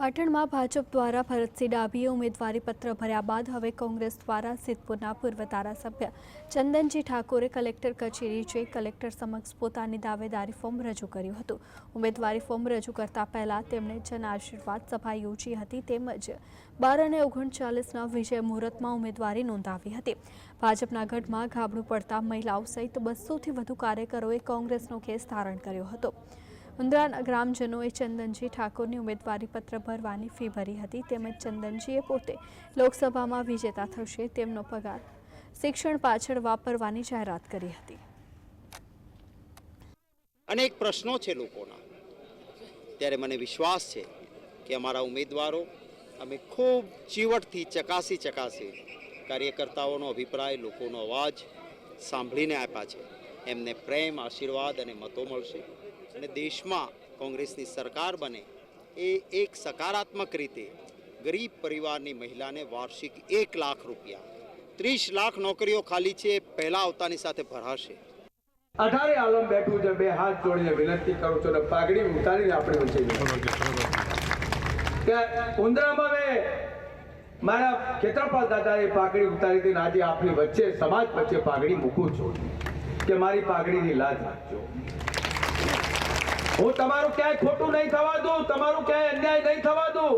પાટણમાં ભાજપ દ્વારા ભરતસિંહ ડાભીએ ઉમેદવારી પત્ર ભર્યા બાદ હવે કોંગ્રેસ દ્વારા સિદ્ધપુરના પૂર્વ ધારાસભ્ય ચંદનજી ઠાકોરે કલેક્ટર કચેરી જઈ કલેક્ટર સમક્ષ પોતાની દાવેદારી ફોર્મ રજૂ કર્યું હતું. ઉમેદવારી ફોર્મ રજૂ કરતા પહેલા તેમણે જન આશીર્વાદ સભા યોજી હતી તેમજ બાર અને ઓગણચાલીસના વિજય મુહૂર્તમાં ઉમેદવારી નોંધાવી હતી. ભાજપના ગઢમાં ગાબડું પડતા મહિલાઓ સહિત બસોથી વધુ કાર્યકરોએ કોંગ્રેસનો કેસ ધારણ કર્યો હતો. ઉંદરાના ગ્રામજનોએ ચંદનજી ઠાકોરની ઉમેદવારી પત્ર ભરવાની ફી ભરી હતી. તેમજ ચંદનજીએ પોતે લોકસભામાં વિજેતા થશે તેમનો પગાર શિક્ષણ પાછળ વાપરવાની જાહેરાત કરી હતી. અનેક પ્રશ્નો છે લોકોના. ત્યારે મને વિશ્વાસ છે કે અમારા ઉમેદવારો અમે ખૂબ ચીવટથી ચકાસી ચકાસી કાર્યકર્તાઓનો અભિપ્રાય, લોકોનો અવાજ સાંભળીને આપ્યા છે. એમને પ્રેમ, આશીર્વાદ અને મતો મળશે. અને દેશમાં કોંગ્રેસની સરકાર બને એ એક સકારાત્મક રીતે ગરીબ પરિવારની મહિલાને વાર્ષિક એક લાખ રૂપિયા, ત્રીસ લાખ નોકરીઓ ખાલી છે એ પહેલાં આવતાની સાથે ભરાશે. અઢારે આલમ બેઠું છે, બે હાથ જોડીને વિનંતી કરું છું અને પાઘડી ઉતારીને આપણે કે ઉંદરામાં મેં મારા ખેતરપાલ દાદાએ પાઘડી ઉતારી હતી આજે આપણી વચ્ચે સમાજ વચ્ચે પાઘડી મૂકું છું. કે મારી પાઘડીની લાજ રાખજો. હું તમારું ક્યાંય ખોટું નહીં થવા દઉં, તમારું ક્યાંય અન્યાય નહીં થવા દઉં.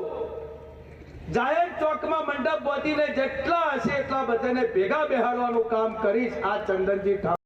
જાહેર ચોકમાં મંડપ વધીને જેટલા હશે એટલા બધાને ભેગા બેહાડવાનું કામ કરીશ. આ ચંદનજી